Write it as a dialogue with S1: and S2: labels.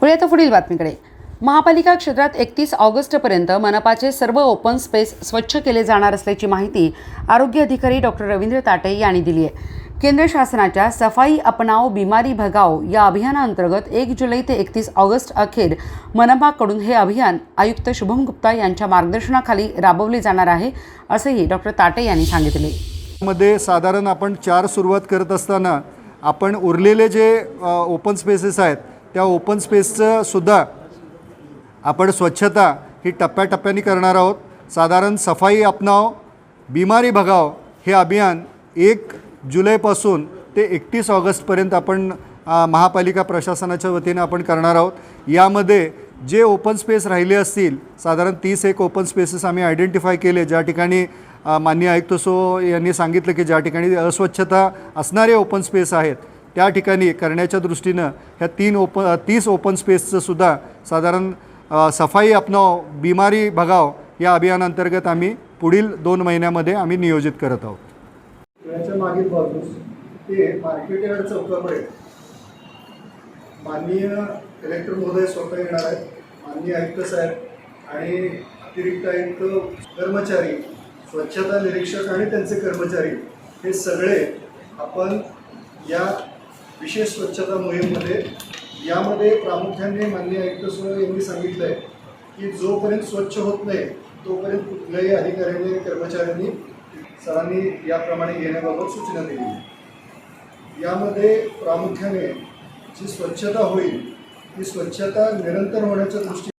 S1: पुढे आता पुढील बातमीकडे. महापालिका क्षेत्रात एकतीस ऑगस्टपर्यंत मनपाचे सर्व ओपन स्पेस स्वच्छ केले जाणार असल्याची माहिती आरोग्य अधिकारी डॉक्टर रवींद्र ताटे यांनी दिली आहे. केंद्र शासनाच्या सफाई अपनाव बिमारी भगाव या अभियानाअंतर्गत एक जुलै ते एकतीस ऑगस्ट अखेर मनपाकडून हे अभियान आयुक्त शुभम गुप्ता यांच्या मार्गदर्शनाखाली राबवले जाणार आहे असेही डॉक्टर ताटे यांनी सांगितले.
S2: मध्ये साधारण आपण चार सुरुवात करत असताना आपण उरलेले जे ओपन स्पेसेस आहेत त्या ओपन स्पेसचं सुद्धा आपण स्वच्छता ही टप्प्याटप्प्याने करणार आहोत. साधारण सफाई अपनाव बिमारी भगाव हे अभियान एक जुलैपासून ते एकतीस ऑगस्टपर्यंत आपण महापालिका प्रशासनाच्या वतीनं आपण करणार आहोत. यामध्ये जे ओपन स्पेस राहिले असतील साधारण तीस एक ओपन स्पेसेस आम्ही आयडेंटिफाय केले. ज्या ठिकाणी मान्य माननीय आयुक्त सो यांनी सांगितलं की ज्या ठिकाणी अस्वच्छता असणारे ओपन स्पेस आहेत त्या ठिकाणी करण्याच्या दृष्टीनं ह्या तीन ओप तीस ओपन स्पेसचंसुद्धा साधारण सफाई अपनाव बिमारी भगाव या अभियानांतर्गत आम्ही पुढील दोन महिन्यामध्ये आम्ही नियोजित करत आहोत.
S3: याच्या मागील बाजूस ते मार्केट यार्ड चौकापर्यंत माननीय कलेक्टर महोदय स्वतः येणार आहेत. माननीय आयुक्त साहेब आणि अतिरिक्त आयुक्त कर्मचारी स्वच्छता निरीक्षक आणि त्यांचे कर्मचारी हे सगळे आपण या विशेष स्वच्छता मोहीममध्ये यामध्ये प्रामुख्याने माननीय आयुक्त सो यांनी सांगितलं आहे की जोपर्यंत स्वच्छ होत नाही तोपर्यंत कुठल्याही अधिकाऱ्यांनी कर्मचाऱ्यांनी सरांनी याप्रमाणे घेण्याबाबत सूचना दिली यामध्ये प्रामुख्याने जी स्वच्छता होईल ती स्वच्छता निरंतर होण्याच्या दृष्टी